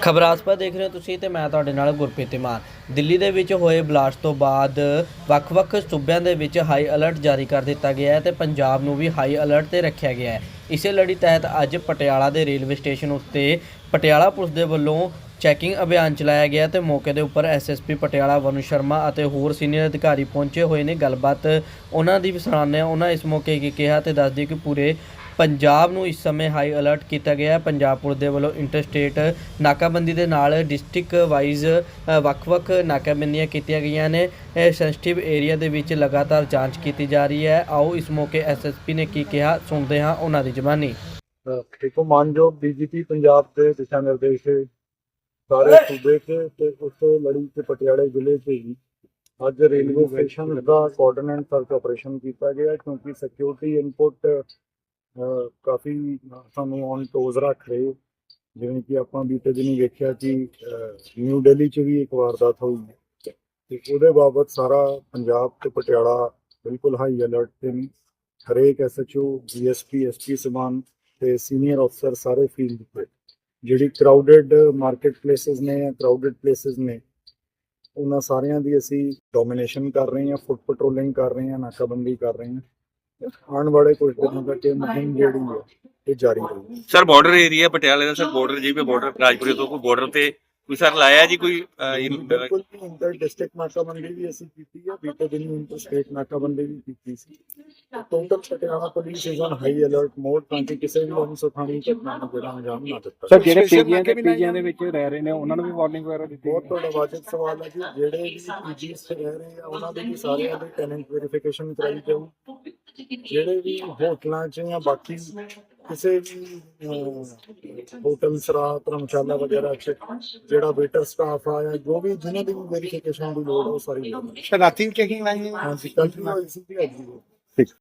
ਖਬਰਾਸਪਾ ਦੇਖ ਰਹੇ ਹੋ ਤੁਸੀਂ ਤੇ ਮੈਂ ਤੁਹਾਡੇ ਨਾਲ ਗੁਰਪ੍ਰੀਤ ਮਾਨ। ਦਿੱਲੀ ਦੇ ਵਿੱਚ ਹੋਏ ਬਲਾਸਟ ਤੋਂ ਬਾਅਦ ਵੱਖ-ਵੱਖ ਸੂਬਿਆਂ ਦੇ ਵਿੱਚ ਹਾਈ ਅਲਰਟ ਜਾਰੀ ਕਰ ਦਿੱਤਾ ਗਿਆ ਹੈ ਤੇ ਪੰਜਾਬ ਨੂੰ ਵੀ ਹਾਈ ਅਲਰਟ ਤੇ ਰੱਖਿਆ ਗਿਆ ਹੈ। ਇਸੇ ਲੜੀ ਤਹਿਤ ਅੱਜ ਪਟਿਆਲਾ ਦੇ ਰੇਲਵੇ ਸਟੇਸ਼ਨ ਉੱਤੇ ਪਟਿਆਲਾ ਪੁਲਿਸ ਦੇ ਵੱਲੋਂ ਚੈਕਿੰਗ ਅਭਿਆਨ ਚਲਾਇਆ ਗਿਆ ਤੇ ਮੌਕੇ ਦੇ ਉੱਪਰ ਐਸਐਸਪੀ ਪਟਿਆਲਾ ਵਨੂ ਸ਼ਰਮਾ ਅਤੇ ਹੋਰ ਸੀਨੀਅਰ ਅਧਿਕਾਰੀ ਪਹੁੰਚੇ ਹੋਏ ਨੇ। ਗੱਲਬਾਤ ਉਹਨਾਂ ਦੀ ਵੀ ਸਰਾਹਨਾ ਉਹਨਾਂ ਇਸ ਮੌਕੇ ਕੀ ਕਿਹਾ ਤੇ ਦੱਸਦੀ ਕਿ ਪੂਰੇ ਪੰਜਾਬ ਨੂੰ ਇਸ ਸਮੇਂ ਹਾਈ ਅਲਰਟ ਕੀਤਾ ਗਿਆ ਹੈ। ਪੰਜਾਬ ਪੁਲਿਸ ਦੇ ਵੱਲੋਂ ਇੰਟਰਸਟੇਟ ਨਾਕਾਬੰਦੀ ਦੇ ਨਾਲ ਡਿਸਟ੍ਰਿਕਟ ਵਾਈਜ਼ ਵੱਖ-ਵੱਖ ਨਾਕਾਬੰਦੀਆਂ ਕੀਤੀਆਂ ਗਈਆਂ ਨੇ। ਇਹ ਸੈਂਸਿਟਿਵ ਏਰੀਆ ਦੇ ਵਿੱਚ ਲਗਾਤਾਰ ਜਾਂਚ ਕੀਤੀ ਜਾ ਰਹੀ ਹੈ। ਆਓ ਇਸ ਮੌਕੇ ਐਸਐਸਪੀ ਨੇ ਕੀ ਕਿਹਾ ਸੁਣਦੇ ਹਾਂ ਉਹਨਾਂ ਦੀ ਜ਼ਬਾਨੀ। ਦੇਖੋ ਮਾਨਯੋਗ ਡੀਜੀਪੀ ਪੰਜਾਬ ਦੇ ਦਿਸ਼ਾ ਨਿਰਦੇਸ਼ ਸਾਰੇ ਸੂਬੇ ਤੇ ਤੇ ਉਸ ਤੋਂ ਲੜੀ ਤੇ ਪਟਿਆਲੇ ਜ਼ਿਲ੍ਹੇ 'ਚ ਹੀ ਅੱਜ ਰੇਲਵੇ ਸਟੇਸ਼ਨ ਦਾ ਕੋਆਰਡੀਨੇਟ ਸਰਚ ਆਪਰੇਸ਼ਨ ਕੀਤਾ ਗਿਆ ਕਿਉਂਕਿ ਸਿਕਿਉਰਿਟੀ ਇਨਪੁਟ ਕਾਫੀ ਸਾਨੂੰ ਔਨ ਟੋਜ਼ ਰੱਖ ਰਹੇ ਜਿਵੇਂ ਕਿ ਆਪਾਂ ਬੀਤੇ ਦਿਨੀ ਵੇਖਿਆ ਕਿ ਨਿਊ ਦਿੱਲੀ 'ਚ ਵੀ ਇੱਕ ਵਾਰਦਾਤ ਹੋਈ ਤੇ ਉਹਦੇ ਬਾਬਤ ਸਾਰਾ ਪੰਜਾਬ ਤੇ ਪਟਿਆਲਾ ਬਿਲਕੁਲ ਹਾਈ ਅਲਰਟ ਤੇ ਨੇ। ਹਰੇਕ ਐਸਐਚਓ ਡੀਐਸਪੀ ਐਸਪੀ ਸਮਾਨ ਤੇ ਸੀਨੀਅਰ ਅਫਸਰ ਸਾਰੇ ਫੀਲਡ ਤੇ ਜਿਹੜੀ ਕਰਾਊਡਡ ਮਾਰਕੀਟ ਪਲੇਸਿਸ ਨੇ ਜਾਂ ਕਰਾਊਡਡ ਪਲੇਸਿਸ ਨੇ, ਉਹਨਾਂ ਸਾਰਿਆਂ ਦੀ ਅਸੀਂ ਡੋਮੀਨੇਸ਼ਨ ਕਰ ਰਹੇ ਹਾਂ ਫੁੱਟ ਪੈਟਰੋਲਿੰਗ ਕਰ ਰਹੇ ਹਾਂ, ਨਾਕਾਬੰਦੀ ਕਰ ਰਹੇ ਹਾਂ। ਆਉਣ ਵਾਲੇ ਕੁਝ ਦਿਨਾਂ ਤੱਕ ਇਹ ਮੁਹਿੰਮ ਜਿਹੜੀ ਹੈ ਇਹ ਜਾਰੀ ਰਹੇਗੀ। ਸਰ ਬਾਰਡਰ ਏਰੀਆ ਪਟਿਆਲੇ ਦਾ ਸਰ ਬਾਰਡਰ ਜਿਵੇਂ ਬਾਰਡਰ ਰਾਜਪੁਰੇ ਤੋਂ ਕੋਈ ਬਾਰਡਰ ਤੇ ਕੋਈ ਸਰ ਲਾਇਆ ਜੀ ਕੋਈ ਬਿਲਕੁਲ ਇੰਟਰ ਡਿਸਟ੍ਰਿਕਟ ਨਾਕਾਬੰਦੀ ਵੀ ਅਸੀਂ ਕੀਤੀ ਹੈ ਬੀਤੇ ਦਿਨ ਇੰਟਰ ਸਟੇਟ ਨਾਕਾਬੰਦੀ ਵੀ ਕੀਤੀ ਸੀ। Total Patiala police is on high alert mode ਤਾਂ ਕਿ ਕਿਸੇ ਵੀ ਅਨਸੁਖਾਵੀ ਘਟਨਾ ਨੂੰ ਜਿਹੜਾ ਅੰਜਾਮ ਨਾ ਦਿੱਤਾ ਸਰ ਜਿਹੜੇ ਪੀਜੀਆਂ ਦੇ ਪੀਜੀਆਂ ਦੇ ਵਿੱਚ ਰਹਿ ਰਹੇ ਨੇ ਉਹਨਾਂ ਨੂੰ ਵੀ ਵਾਰਨਿੰਗ ਵਗੈਰਾ ਦਿੱਤੀ ਬਹੁਤ ਤੁਹਾਡਾ ਵਾਜਬ ਸਵਾਲ ਹੈ ਜੀ ਜਿਹੜੇ ਵੀ ਪੀਜੀਸ ਤੇ ਰਹਿ ਰਹੇ ਆ ਉਹਨਾਂ ਦੇ ਵੀ ਸਾਰਿਆਂ ਦੇ ਟੈਨੈਂਟ ਵੈਰੀਫਿਕੇਸ਼ਨ ਕਰਾਈ ਜਾਊ। ਜਿਹੜੇ ਵੀ ਹੋਟਲਾਂ 'ਚ ਜਾਂ ਬਾਕੀ ਕਿਸੇ ਵੀ ਹੋਟਲ ਸਰਾ ਧਰਮਸ਼ਾਲਾ ਵਗੈਰਾ 'ਚ ਜਿਹੜਾ ਵੇਟਰ ਸਟਾਫ ਆ ਜਾਂ ਜੋ ਵੀ ਜਿਹਨਾਂ ਦੀ ਵੈਰੀਫਿਕੇਸ਼ਨ ਦੀ ਲੋੜ ਆ ਉਹ ਸਾਰੀ ਹੋਊਗੀ। ਰਾਤੀ ਚੈਕਿੰਗ ਲਾਈ ਹਾਂਜੀ ਅੱਜ ਵੀ ਹੋਈ।